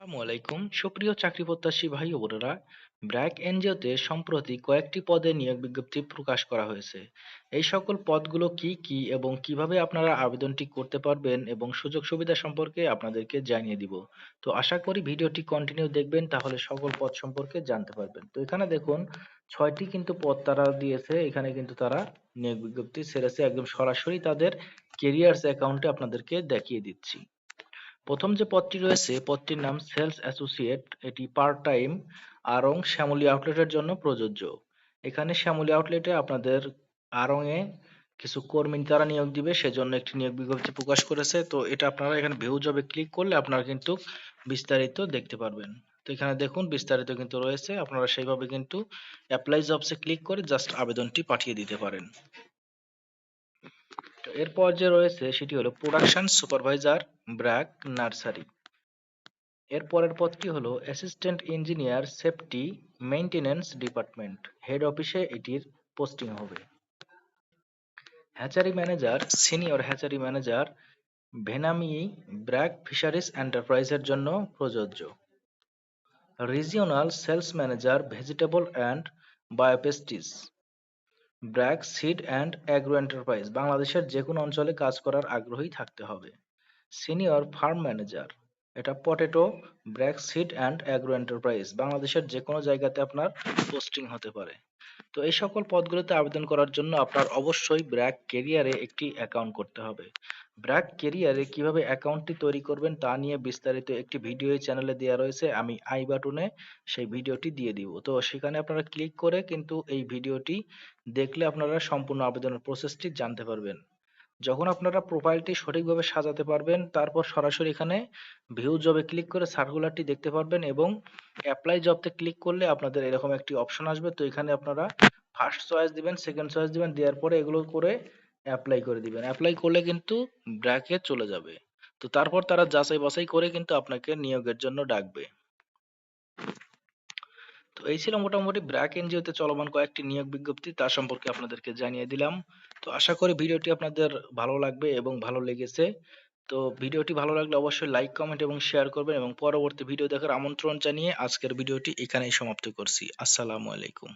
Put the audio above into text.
আসসালামু আলাইকুম। সুপ্রিয় চাকরি প্রত্যাশী ভাই ও বোনেরা, ব্র্যাক এনজিওতে সম্প্রতি কয়েকটি পদে নিয়োগ বিজ্ঞপ্তি প্রকাশ করা হয়েছে। এই সকল পদগুলো কি কি এবং কীভাবে আপনারা আবেদনটি করতে পারবেন এবং সুযোগ সুবিধা সম্পর্কে আপনাদেরকে জানিয়ে দিব। তো আশা করি ভিডিওটি কন্টিনিউ দেখবেন, তাহলে সকল পদ সম্পর্কে জানতে পারবেন। তো এখানে দেখুন, ছয়টি কিন্তু পদ তারা দিয়েছে। এখানে কিন্তু তারা নিয়োগ বিজ্ঞপ্তি ছেড়েছে। একদম সরাসরি তাদের কেরিয়ার্স অ্যাকাউন্টে আপনাদেরকে দেখিয়ে দিচ্ছি। প্রথম যে পদটি রয়েছে, পদটির নাম সেলস অ্যাসোসিয়েট, এটি পার্ট টাইম আরং শ্যামলী আউটলেটের জন্য প্রযোজ্য। এখানে শ্যামলী আউটলেটে আপনাদের এ কিছু কর্মী তারা নিয়োগ দিবে, সেজন্য একটি নিয়োগ বিজ্ঞপ্তি প্রকাশ করেছে। তো এটা আপনারা এখানে ভিউ জবে ক্লিক করলে আপনারা কিন্তু বিস্তারিত দেখতে পারবেন। তো এখানে দেখুন, বিস্তারিত কিন্তু রয়েছে। আপনারা সেইভাবে কিন্তু অ্যাপ্লাই জবসে ক্লিক করে জাস্ট আবেদনটি পাঠিয়ে দিতে পারেন। এরপর যে রয়েছে, সেটি হলো প্রোডাকশন সুপারভাইজার ব্র্যাক নার্সারি। এর পরের পদটি হলো assistant engineer safety maintenance department. Head অফিসে এটির পোস্টিং হবে। Hatchery manager, senior hatchery manager vannamei BRAC fisheries এন্টারপ্রাইজের জন্য প্রযোজ্য। Regional sales manager vegetable and biopesticides. BRAC seed and agro enterprise, বাংলাদেশের যে কোনো অঞ্চলে কাজ করার আগ্রহী থাকতে হবে। Senior farm manager. এটা potato, BRAC seed and agro enterprise, বাংলাদেশের যে কোনো জায়গাতে আপনার পোস্টিং হতে পারে। তো এই সকল পদগুলোতে আবেদন করার জন্য আপনার অবশ্যই ব্র্যাক কেরিয়ারে একটি অ্যাকাউন্ট করতে হবে। ব্র্যাক কেরিয়ারে কীভাবে অ্যাকাউন্টটি তৈরি করবেন তা নিয়ে বিস্তারিত একটি ভিডিও এই চ্যানেলে দেওয়া রয়েছে, আমি আই বাটনে সেই ভিডিওটি দিয়ে দিব। তো সেখানে আপনারা ক্লিক করে কিন্তু এই ভিডিওটি দেখলে আপনারা সম্পূর্ণ আবেদনের প্রসেসটি জানতে পারবেন। যখন আপনারা প্রোফাইলটি সঠিকভাবে সাজাতে পারবেন, তারপর সরাসরি এখানে ভিউ জবে ক্লিক করে সার্কুলারটি দেখতে পারবেন এবং অ্যাপ্লাই জবতে ক্লিক করলে আপনাদের এরকম একটি অপশন আসবে। তো এখানে আপনারা ফার্স্ট চয়েস দিবেন সেকেন্ড চয়েস দিবেন, দেওয়ার পরে এগুলো করে অ্যাপ্লাই করে দিবেন। অ্যাপ্লাই করলে কিন্তু ব্র্যাকে চলে যাবে। তো তারপর তারা যাচাই বাছাই করে কিন্তু আপনাকে নিয়োগের জন্য ডাকবে। তো এই ছিল মোটামুটি ব্র্যাক এনজিওতে চলমান কয়েকটি নিয়োগ বিজ্ঞপ্তি তার সম্পর্কে আপনাদেরকে জানিয়ে দিলাম। তো আশা করি ভিডিওটি আপনাদের ভালো লাগবে এবং ভালো লেগেছে। তো ভিডিওটি ভালো লাগলে অবশ্যই লাইক, কমেন্ট এবং শেয়ার করবেন এবং পরবর্তী ভিডিও দেখার আমন্ত্রণ জানিয়ে আজকের ভিডিওটি এখানেই সমাপ্ত করছি। আসসালামু আলাইকুম।